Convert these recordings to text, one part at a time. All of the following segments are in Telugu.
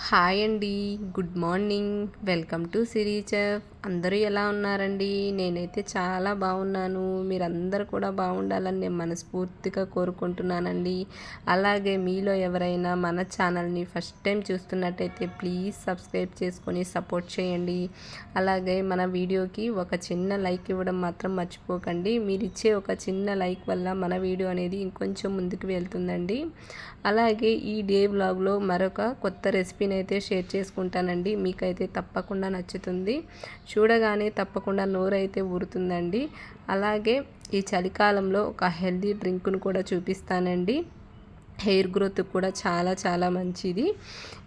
హాయ్ అండి good morning welcome to Siri chef అందరూ ఎలా ఉన్నారండి? నేనైతే చాలా బాగున్నాను. మీరందరూ కూడా బాగుండాలని నేను మనస్ఫూర్తిగా కోరుకుంటున్నానండి. అలాగే మీలో ఎవరైనా మన ఛానల్ని ఫస్ట్ టైం చూస్తున్నట్టయితే ప్లీజ్ సబ్స్క్రైబ్ చేసుకొని సపోర్ట్ చేయండి. అలాగే మన వీడియోకి ఒక చిన్న లైక్ ఇవ్వడం మాత్రం మర్చిపోకండి. మీరు ఇచ్చే ఒక చిన్న లైక్ వల్ల మన వీడియో అనేది ఇంకొంచెం ముందుకు వెళ్తుందండి. అలాగే ఈ డే బ్లాగ్లో మరొక కొత్త రెసిపీని అయితే షేర్ చేసుకుంటానండి. మీకైతే తప్పకుండా నచ్చుతుంది. చూడగానే తప్పకుండా నోరైతే ఊరుతుందండి. అలాగే ఈ చలికాలంలో ఒక హెల్దీ డ్రింక్ను కూడా చూపిస్తానండి. హెయిర్ గ్రోత్ కూడా చాలా చాలా మంచిది.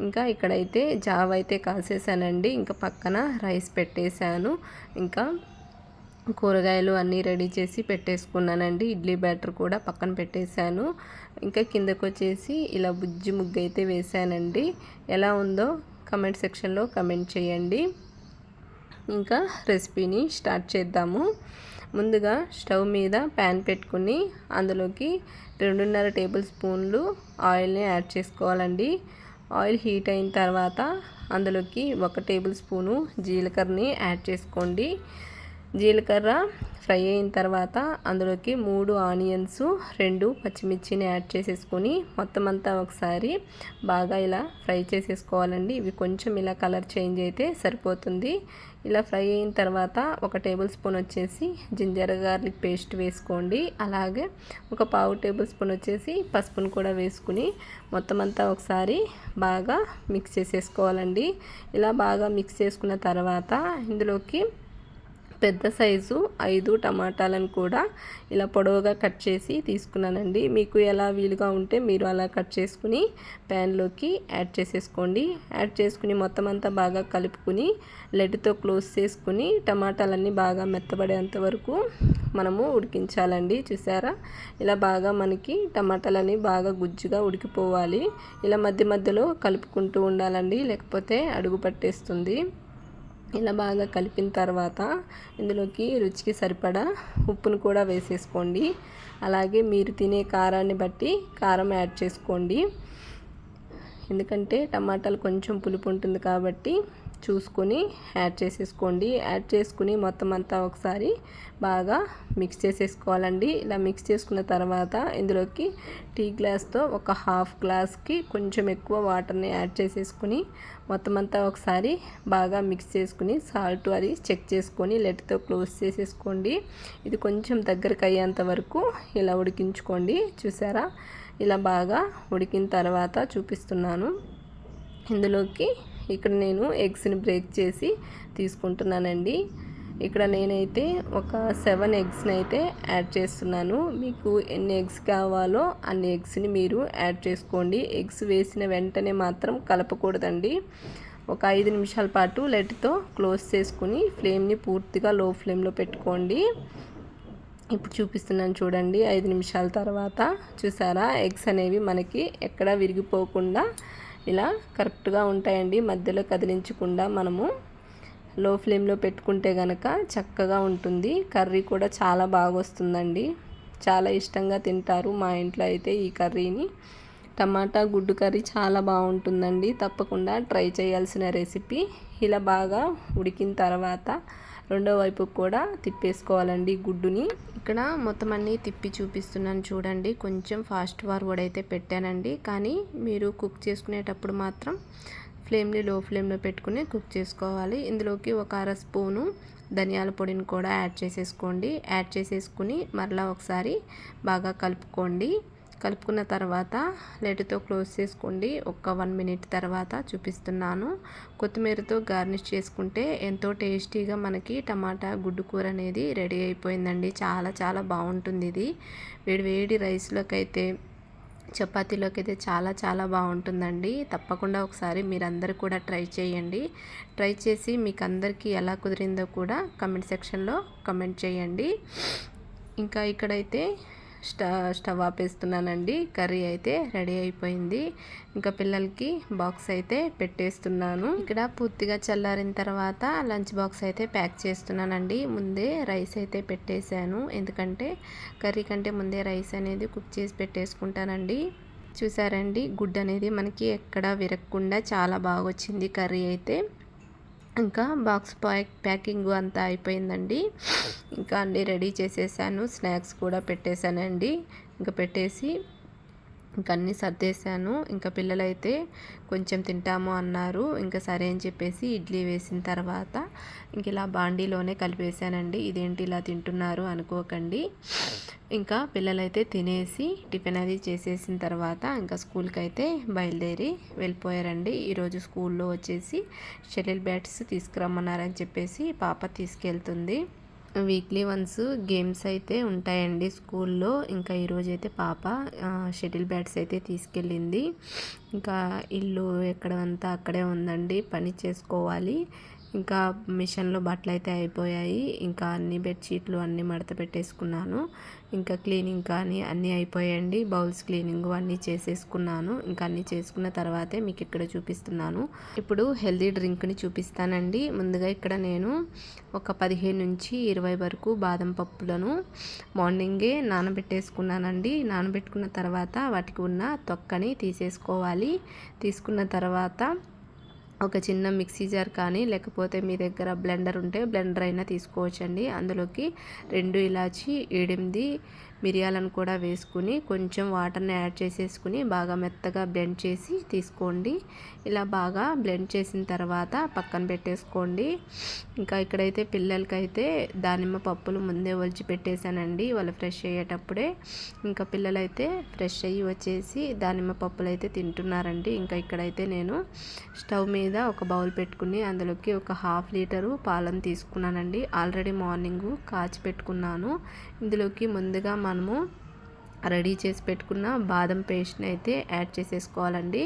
ఇంకా ఇక్కడైతే జావ్ అయితే కాసేసానండి ఇంకా పక్కన రైస్ పెట్టేశాను. ఇంకా కూరగాయలు అన్నీ రెడీ చేసి పెట్టేసుకున్నానండి. ఇడ్లీ బ్యాటర్ కూడా పక్కన పెట్టేశాను. ఇంకా కిందకు వచ్చేసి ఇలా బుజ్జి ముగ్గు అయితే వేసానండి ఎలా ఉందో కమెంట్ సెక్షన్లో కమెంట్ చేయండి. ఇంకా రెసిపీని స్టార్ట్ చేద్దాము. ముందుగా స్టవ్ మీద ప్యాన్ పెట్టుకుని అందులోకి రెండున్నర టేబుల్ స్పూన్లు ఆయిల్ని యాడ్ చేసుకోవాలండి. ఆయిల్ హీట్ అయిన తర్వాత అందులోకి ఒక టేబుల్ స్పూను జీలకర్రని యాడ్ చేసుకోండి. జీలకర్ర ఫ్రై అయిన తర్వాత అందులోకి మూడు ఆనియన్స్ రెండు పచ్చిమిర్చిని యాడ్ చేసేసుకొని మొత్తం అంతా ఒకసారి బాగా ఇలా ఫ్రై చేసేసుకోవాలండి. ఇవి కొంచెం ఇలా కలర్ చేంజ్ అయితే సరిపోతుంది. ఇలా ఫ్రై అయిన తర్వాత ఒక టేబుల్ స్పూన్ వచ్చేసి జింజర్ గార్లిక్ పేస్ట్ వేసుకోండి. అలాగే ఒక పావు టేబుల్ స్పూన్ వచ్చేసి పసుపును కూడా వేసుకుని మొత్తం అంతా ఒకసారి బాగా మిక్స్ చేసేసుకోవాలండి. ఇలా బాగా మిక్స్ చేసుకున్న తర్వాత ఇందులోకి పెద్ద సైజు ఐదు టమాటాలను కూడా ఇలా పొడవుగా కట్ చేసి తీసుకున్నానండి. మీకు ఎలా వీలుగా ఉంటే మీరు అలా కట్ చేసుకుని ప్యాన్లోకి యాడ్ చేసేసుకోండి. యాడ్ చేసుకుని మొత్తం అంతా బాగా కలుపుకుని లెడ్తో క్లోజ్ చేసుకుని టమాటాలన్నీ బాగా మెత్తబడేంత వరకు మనము ఉడికించాలండి. చూసారా? ఇలా బాగా మనకి టమాటాలని బాగా గుజ్జుగా ఉడికిపోవాలి. ఇలా మధ్య మధ్యలో కలుపుకుంటూ ఉండాలండి. లేకపోతే అడుగు పట్టేస్తుంది. ఇలా బాగా కలిపిన తర్వాత ఇందులోకి రుచికి సరిపడా ఉప్పును కూడా వేసేసుకోండి. అలాగే మీరు తినే కారాన్ని బట్టి కారం యాడ్ చేసుకోండి. ఎందుకంటే టమాటాలు కొంచెం పులుపు ఉంటుంది కాబట్టి చూసుకొని యాడ్ చేసేసుకోండి. యాడ్ చేసుకుని మొత్తం అంతా ఒకసారి బాగా మిక్స్ చేసేసుకోవాలండి. ఇలా మిక్స్ చేసుకున్న తర్వాత ఇందులోకి టీ గ్లాస్తో ఒక హాఫ్ గ్లాస్కి కొంచెం ఎక్కువ వాటర్ని యాడ్ చేసేసుకుని మొత్తం అంతా ఒకసారి బాగా మిక్స్ చేసుకుని సాల్ట్ అది చెక్ చేసుకొని లెట్తో క్లోజ్ చేసేసుకోండి. ఇది కొంచెం దగ్గరకు అయ్యేంత వరకు ఇలా ఉడికించుకోండి. చూసారా? ఇలా బాగా ఉడికిన తర్వాత చూపిస్తున్నాను. ఇందులోకి ఇక్కడ నేను ఎగ్స్ని బ్రేక్ చేసి తీసుకుంటున్నానండి. ఇక్కడ నేనైతే ఒక సెవెన్ ఎగ్స్ని అయితే యాడ్ చేస్తున్నాను. మీకు ఎన్ని ఎగ్స్ కావాలో అన్ని ఎగ్స్ని మీరు యాడ్ చేసుకోండి. ఎగ్స్ వేసిన వెంటనే మాత్రం కలపకూడదండి. ఒక ఐదు నిమిషాల పాటు లెట్తో క్లోజ్ చేసుకుని ఫ్లేమ్ని పూర్తిగా లో ఫ్లేమ్లో పెట్టుకోండి. ఇప్పుడు చూపిస్తున్నాను చూడండి. ఐదు నిమిషాల తర్వాత చూసారా? ఎగ్స్ అనేవి మనకి ఎక్కడ విరిగిపోకుండా ఇలా కరెక్ట్గా ఉంటాయండి. మధ్యలో కదిలించకుండా మనము లో ఫ్లేమ్లో పెట్టుకుంటే కనుక చక్కగా ఉంటుంది. కర్రీ కూడా చాలా బాగా వస్తుందండి. చాలా ఇష్టంగా తింటారు మా ఇంట్లో అయితే ఈ కర్రీని. టమాటా గుడ్డు కర్రీ చాలా బాగుంటుందండి. తప్పకుండా ట్రై చేయాల్సిన రెసిపీ. ఇలా బాగా ఉడికిన తర్వాత రెండో వైపు కూడా తిప్పేసుకోవాలండి గుడ్డుని. ఇక్కడ మొత్తం అన్నీ తిప్పి చూపిస్తున్నాను చూడండి. కొంచెం ఫాస్ట్ ఫార్వర్డ్ అయితే పెట్టానండి. కానీ మీరు కుక్ చేసుకునేటప్పుడు మాత్రం ఫ్లేమ్ని లో ఫ్లేమ్లో పెట్టుకుని కుక్ చేసుకోవాలి. ఇందులోకి ఒక అర స్పూను ధనియాల పొడిని కూడా యాడ్ చేసేసుకోండి. యాడ్ చేసేసుకుని మరలా ఒకసారి బాగా కలుపుకోండి. కలుపుకున్న తర్వాత లెడ్తో క్లోజ్ చేసుకోండి. ఒక వన్ మినిట్ తర్వాత చూపిస్తున్నాను. కొత్తిమీరతో గార్నిష్ చేసుకుంటే ఎంతో టేస్టీగా మనకి టమాటా గుడ్డు కూర అనేది రెడీ అయిపోయిందండి. చాలా చాలా బాగుంటుంది ఇది. వేడి వేడి రైస్లోకైతే చపాతీలోకి అయితే చాలా చాలా బాగుంటుందండి. తప్పకుండా ఒకసారి మీరందరూ కూడా ట్రై చేయండి. ట్రై చేసి మీకు అందరికీ ఎలా కుదిరిందో కూడా కమెంట్ సెక్షన్లో కమెంట్ చేయండి. ఇంకా ఇక్కడైతే స్టవ్ స్టవ్ ఆపేస్తున్నానండి. కర్రీ అయితే రెడీ అయిపోయింది. ఇంకా పిల్లలకి బాక్స్ అయితే పెట్టేస్తున్నాను. ఇక్కడ పూర్తిగా చల్లారిన తర్వాత లంచ్ బాక్స్ అయితే ప్యాక్ చేస్తున్నానండి. ముందే రైస్ అయితే పెట్టేశాను. ఎందుకంటే కర్రీ కంటే ముందే రైస్ అనేది కుక్ చేసి పెట్టేసుకుంటానండి. చూసారండి గుడ్డు అనేది మనకి ఎక్కడ విరగకుండా చాలా బాగా వచ్చింది కర్రీ అయితే. ఇంకా బాక్స్ ప్యాక్ ప్యాకింగ్ అంతా అయిపోయిందండి. ఇంకా అన్నీ రెడీ చేసేసాను. స్నాక్స్ కూడా పెట్టేశానండి. ఇంకా పెట్టేసి ఇంకా అన్నీ సర్దేశాను. ఇంకా పిల్లలైతే కొంచెం తింటాము అన్నారు. ఇంకా సరే అని చెప్పేసి ఇడ్లీ వేసిన తర్వాత ఇంక ఇలా బాండీలోనే కలిపేశానండి. ఇదేంటి ఇలా తింటున్నారు అనుకోకండి. ఇంకా పిల్లలైతే తినేసి టిఫిన్ అది చేసేసిన తర్వాత ఇంకా స్కూల్కి అయితే బయలుదేరి వెళ్ళిపోయారండి. ఈరోజు స్కూల్లో వచ్చేసి షటిల్ బ్యాట్స్ తీసుకురమ్మన్నారని చెప్పేసి పాప తీసుకెళ్తుంది. వీక్లీ వన్స్ గేమ్స్ అయితే ఉంటాయండి స్కూల్లో. ఇంకా ఈరోజు అయితే పాప షటిల్ బ్యాట్స్ అయితే తీసుకెళ్ళింది. ఇంకా ఇల్లు ఎక్కడంతా అక్కడే ఉందండి. పని చేసుకోవాలి. ఇంకా మిషన్లో బట్టలు అయితే అయిపోయాయి. ఇంకా అన్ని బెడ్షీట్లు అన్నీ మడత పెట్టేసుకున్నాను. ఇంకా క్లీనింగ్ కానీ అన్నీ అయిపోయాయండి బౌల్స్ క్లీనింగ్ అన్నీ చేసేసుకున్నాను. ఇంకా అన్నీ చేసుకున్న తర్వాతే మీకు ఇక్కడ చూపిస్తున్నాను. ఇప్పుడు హెల్దీ డ్రింక్ని చూపిస్తానండి. ముందుగా ఇక్కడ నేను ఒక పదిహేను నుంచి ఇరవై వరకు బాదం పప్పులను మార్నింగే నానబెట్టేసుకున్నానండి. నానబెట్టుకున్న తర్వాత వాటికి ఉన్న తొక్కని తీసేసుకోవాలి. తీసుకున్న తర్వాత ఒక చిన్న మిక్సీ జార్ కానీ లేకపోతే మీ దగ్గర బ్లెండర్ ఉంటే బ్లెండర్ అయినా తీసుకోవచ్చండి. అందులోకి రెండు ఇలాచి ఎనిమిది మిరియాలను కూడా వేసుకుని కొంచెం వాటర్ని యాడ్ చేసేసుకుని బాగా మెత్తగా బ్లెండ్ చేసి తీసుకోండి. ఇలా బాగా బ్లెండ్ చేసిన తర్వాత పక్కన పెట్టేసుకోండి. ఇంకా ఇక్కడైతే పిల్లలకైతే దానిమ్మ పప్పులు ముందే ఒలిచి పెట్టేశానండి. వాళ్ళు ఫ్రెష్ అయ్యేటప్పుడే. ఇంకా పిల్లలైతే ఫ్రెష్ అయ్యి వచ్చేసి దానిమ్మ పప్పులు అయితే తింటున్నారండి. ఇంకా ఇక్కడైతే నేను స్టవ్ మీద ఒక బౌల్ పెట్టుకుని అందులోకి ఒక హాఫ్ లీటరు పాలను తీసుకున్నానండి. ఆల్రెడీ మార్నింగ్ కాచి పెట్టుకున్నాను. ఇందులోకి ముందుగా మనము రెడీ చేసి పెట్టుకున్న బాదం పేస్ట్ని అయితే యాడ్ చేసేసుకోవాలండి.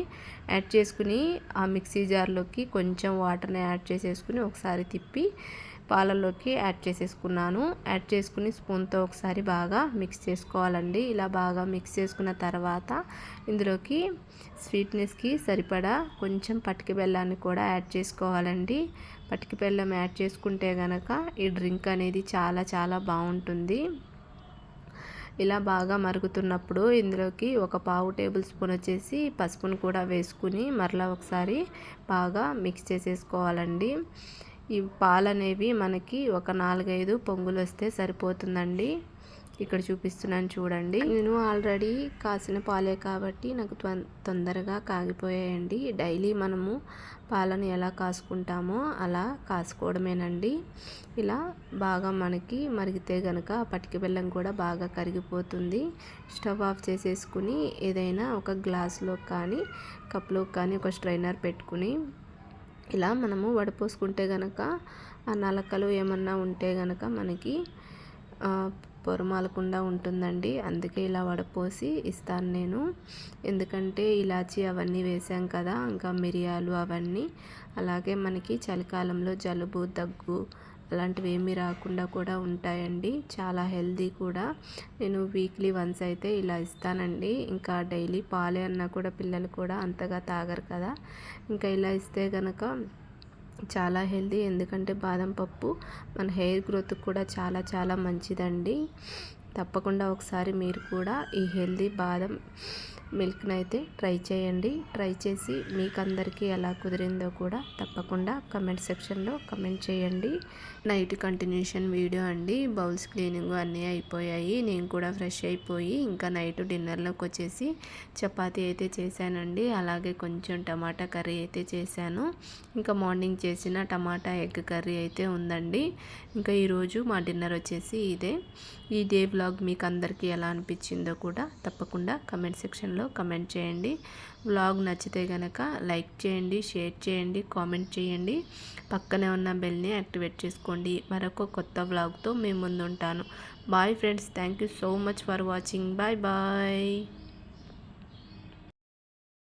యాడ్ చేసుకుని ఆ మిక్సీ జార్లోకి కొంచెం వాటర్ని యాడ్ చేసేసుకుని ఒకసారి తిప్పి పాలల్లోకి యాడ్ చేసేసుకున్నాను. యాడ్ చేసుకుని స్పూన్తో ఒకసారి బాగా మిక్స్ చేసుకోవాలండి. ఇలా బాగా మిక్స్ చేసుకున్న తర్వాత ఇందులోకి స్వీట్నెస్కి సరిపడా కొంచెం పటికి బెల్లాన్ని కూడా యాడ్ చేసుకోవాలండి. పటికి బెల్లం యాడ్ చేసుకుంటే కనుక ఈ డ్రింక్ అనేది చాలా చాలా బాగుంటుంది. ఇలా బాగా మరుగుతున్నప్పుడు ఇందులోకి ఒక పావు టేబుల్ స్పూన్ వచ్చేసి పసుపును కూడా వేసుకుని మరలా ఒకసారి బాగా మిక్స్ చేసేసుకోవాలండి. ఈ పాలు అనేవి మనకి ఒక నాలుగైదు పొంగులు వస్తే సరిపోతుందండి. ఇక్కడ చూపిస్తున్నాను చూడండి. నేను ఆల్రెడీ కాసిన పాలే కాబట్టి నాకు తొందరగా కాగిపోయాయండి. డైలీ మనము పాలను ఎలా కాసుకుంటామో అలా కాసుకోవడమేనండి. ఇలా బాగా మనకి మరిగితే గనక పటికి బెల్లం కూడా బాగా కరిగిపోతుంది. స్టవ్ ఆఫ్ చేసేసుకుని ఏదైనా ఒక గ్లాస్లో కానీ కప్లో కానీ ఒక స్ట్రైనర్ పెట్టుకుని ఇలా మనము వడపోసుకుంటే గనక ఆ నలకలు ఏమన్నా ఉంటే గనక మనకి పొరమాలకుండా ఉంటుందండి. అందుకే ఇలా వడపోసి ఇస్తాను నేను. ఎందుకంటే ఇలాచి అవన్నీ వేసాం కదా ఇంకా మిరియాలు అవన్నీ. అలాగే మనకి చలికాలంలో జలుబు దగ్గు అలాంటివి ఏమీ రాకుండా కూడా ఉంటాయండి. చాలా హెల్దీ కూడా. నేను వీక్లీ వన్స్ అయితే ఇలా ఇస్తానండి. ఇంకా డైలీ పాలే అన్నా కూడా పిల్లలు కూడా అంతగా తాగరు కదా. ఇంకా ఇలా ఇస్తే కనుక చాలా హెల్దీ ఎందుకంటే బాదం పప్పు మన హెయిర్ గ్రోత్ కూడా చాలా చాలా మంచిదండి. తప్పకుండా ఒకసారి మీరు కూడా ఈ హెల్దీ బాదం మిల్క్ని అయితే ట్రై చేయండి. ట్రై చేసి మీకు అందరికీ ఎలా కుదిరిందో కూడా తప్పకుండా కమెంట్ సెక్షన్లో కమెంట్ చేయండి. నైట్ కంటిన్యూషన్ వీడియో అండి. బౌల్స్ క్లీనింగ్ అన్నీ అయిపోయాయి. నేను కూడా ఫ్రెష్ అయిపోయి ఇంకా నైట్ డిన్నర్లోకి వచ్చేసి చపాతీ అయితే చేశానండి. అలాగే కొంచెం టమాటా కర్రీ అయితే చేశాను. ఇంకా మార్నింగ్ చేసిన టమాటా ఎగ్ కర్రీ అయితే ఉందండి. ఇంకా ఈరోజు మా డిన్నర్ వచ్చేసి ఇదే. ఈ బ్లాగ్ వ్లాగ్ మీకు అందరికీ ఎలా అనిపించిందో కూడా తప్పకుండా కమెంట్ సెక్షన్లో కమెంట్ చేయండి. వ్లాగ్ నచ్చితే కనుక లైక్ చేయండి షేర్ చేయండి కామెంట్ చేయండి. పక్కనే ఉన్న బెల్ని యాక్టివేట్ చేసుకోండి. మరొక కొత్త వ్లాగ్తో మేము ముందుంటాను. Bye friends thank you so much for watching bye bye